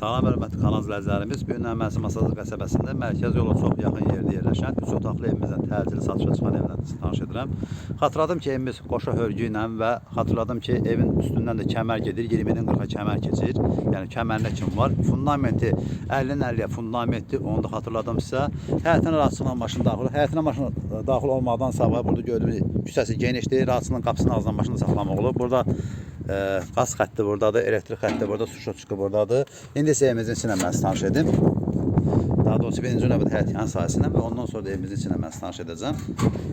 Salam hörmətli kanal izləyicilərimiz, bu gün Məsim Masazlı qəsəbəsində mərkəz yola çox yaxın yerdə yerləşən 3 otaqlı evimizdən təcili satışa çıxan evdən tanış edirəm. Xatırladım ki, evimiz qoşa hörgü ilə və xatırladım ki, evin üstündən də kəmər gedir, 20-dən 40-a kəmər keçir. Yəni kəmərinə kim var? Fundamenti 50-dən 50-yə fundamentdir, onu da xatırladım sizə. Həyətin arasına maşın daxil, həyətinə maşın daxil olmadan sabah burada gördüyünüz küçəsi genişdir, rahatsızlığın qapısının ağzından maşını saxlamaq olur. Burada qaz xətti buradadır, elektrik xətti burada, su şotçuku buradadır. İndi isə evimizin içinə mən tanış edim. Daha doğrusu birinci növbədə həyat yan sahəsindən və ondan sonra da evimizin içinə mən tanış edəcəm.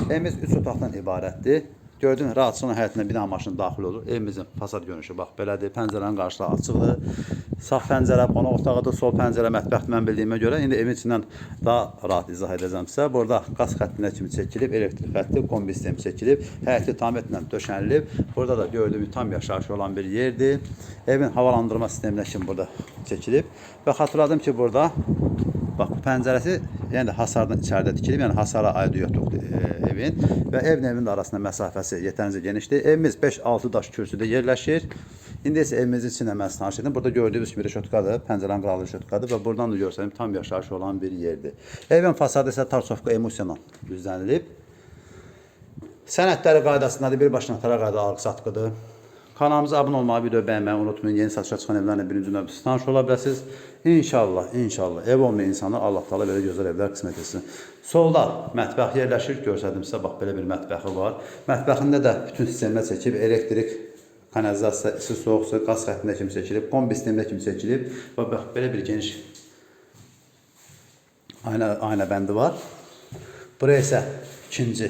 Evimiz 3 otaqdan ibarətdir. Gördüyün rahatçılığın həyətinə bir dənə maşın daxil olur. Evimizin fasad görünüşü bax belədir. Pəncərənin qarşısı açıqdır. Sağ pəncərə qonaq otağıdır, sol pəncərə mətbəxdir mən bildiyimə görə. İndi evin içindən daha rahat izah edəcəm sizə. Burada qaz xəttinə kimi çəkilib, elektrik xətti, kombi sistemi çəkilib, həyəti tamamilə döşənilib. Burada da gördüyünüz tam yaşayış olan bir yerdir. Evin havalandırma sisteminə kimi burada çəkilib və xatırladım ki, burada Bax pəncərəsi yəni hasardan içəridə tikilib, yəni hasara aidiyyəti yoxdur e, evin və evin evin arasında məsafəsi yetərincə genişdir. Evimiz 5-6 daş kürsüdə yerləşir. İndi isə evimizin içində mən sizi tanış edim. Burada gördüyünüz kimi reşotkadır, pəncərənin qıralı reşotkadır və buradan da görsənim tam yaşayış olan bir yerdir. Evin fasadı isə Tarsovka emulsiyanla düzlənilib. Sənədləri qaydasındadır, birbaşa notara qayda alqı-satqıdır. Kanalımıza abunə olmağı, video bəyənməyi unutmayın. Yeni satışa çıxan evlərlə birinci növbəsi tanış ola bilərsiniz. İnşallah, inşallah ev olmayan insana Allah Taala belə gözəl evlər qismət etsin. Solda mətbəx yerləşir. Görsədim sizə bax belə bir mətbəxi var. Mətbəxində də bütün sistemlər çəkib, elektrik, kanalizasiya, isti soyuq su, qaz xəttinə kimi çəkilib, kombi sisteminə kimi çəkilib və bax belə bir geniş ayna ayna bəndi var. Buraya isə ikinci,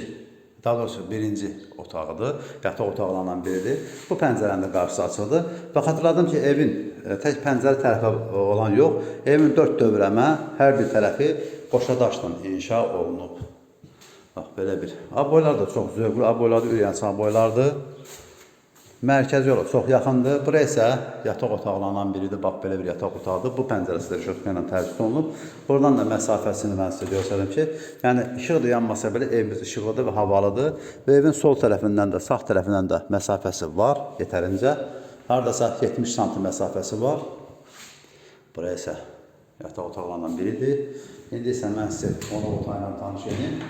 daha doğrusu birinci otağıdır. Yataq otaqlarından biridir. Bu pəncərənin də qarşısı açıldı. Və xatırladım ki, evin e, tək pəncərə tərəfi olan yox, evin dörd dövrəmə hər bir tərəfi qoşa daşla inşa olunub. Bax belə bir. Aboylar da çox zövqlü, aboylar da ürəyən çıxan boylardır. Mərkəz yola çox yaxındır. Bura isə yataq otaqlarından biridir. Bax belə bir yataq otağıdır. Bu pəncərəsi də şotka ilə tərtib olunub. Buradan da məsafəsini mən sizə göstərdim ki, yəni işıq da yanmasa belə evimiz işıqlıdır və havalıdır. Və evin sol tərəfindən də, sağ tərəfindən də məsafəsi var yetərincə. Hardasa 70 sm məsafəsi var. Bura isə yataq otaqlarından biridir. İndi isə mən sizə qonaq otağı ilə tanış edeyim.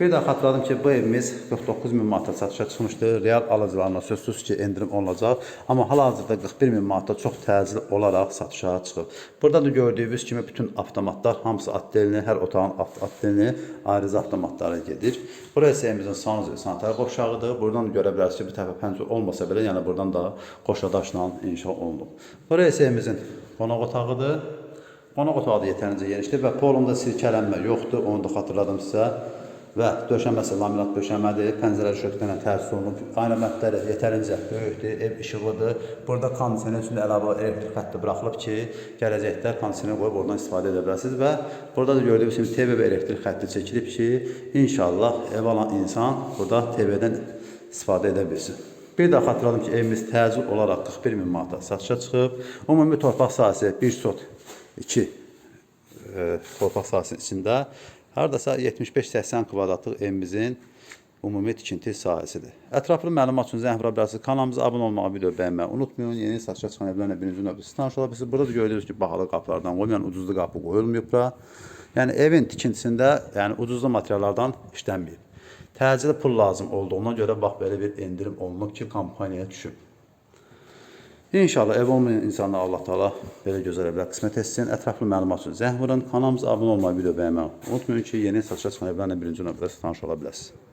Bir də xatırladım ki, bu evimiz 49 min manata satışa çıxmışdır. Real alıcılarına sözsüz ki, endirim olunacaq. Amma hal-hazırda 41 min manata çox təcili olaraq satışa çıxıb. Burada da gördüyünüz kimi bütün avtomatlar hamısı atdelini, hər otağın atdelini ayrıca avtomatlara gedir. Burası evimizin sanuzel sanitar qovşağıdır. Buradan da görə bilərsiniz ki, bir tərəfə pəncərə olmasa belə, yəni buradan da qoşa daşla inşa olunub. Burası evimizin qonaq otağıdır. Qonaq otağı da yetərincə genişdir və polunda sirkələnmə yoxdur. Onu da xatırladım sizə. Və döşəməsi laminat döşəmədir. Pəncərə şötkə ilə tərsis olunub. Ayna mətləri yetərincə böyükdür, ev işıqlıdır. Burada kondisioner üçün əlavə elektrik xətti buraxılıb ki, gələcəkdə kondisioner qoyub oradan istifadə edə bilərsiniz və burada da gördüyünüz kimi TV və elektrik xətti çəkilib ki, inşallah ev alan insan burada TV-dən istifadə edə bilsin. Bir də xatırladım ki, evimiz təcil olaraq 41 min manata satışa çıxıb. Ümumi torpaq sahəsi 1 sot 2 e, torpaq sahəsinin içində hardasa 75-80 kvadratlıq evimizin ümumi tikinti sahəsidir. Ətraflı məlumat üçün vura bilərsiniz. Kanalımıza abunə olmağı, video bəyənməyi unutmayın. Yeni satışa çıxan evlərlə birinci növbədə tanış ola bilirsiniz. Burada da gördüyünüz ki, bahalı qapılardan qoymayan ucuzlu qapı qoyulmayıb bura. Yəni evin tikintisində yəni ucuzlu materiallardan işlənməyib. Təcili pul lazım olduğuna görə bax belə bir endirim olunub ki, kampaniyaya düşüb. İnşallah ev olmayan insanlara Allah Taala belə gözəl evlər qismət etsin. Ətraflı məlumat üçün zəng vurun. Kanalımıza abunə olmağı, video bəyənməyi unutmayın ki, yeni satışa çıxan evlərlə birinci növbədə tanış ola bilərsiniz.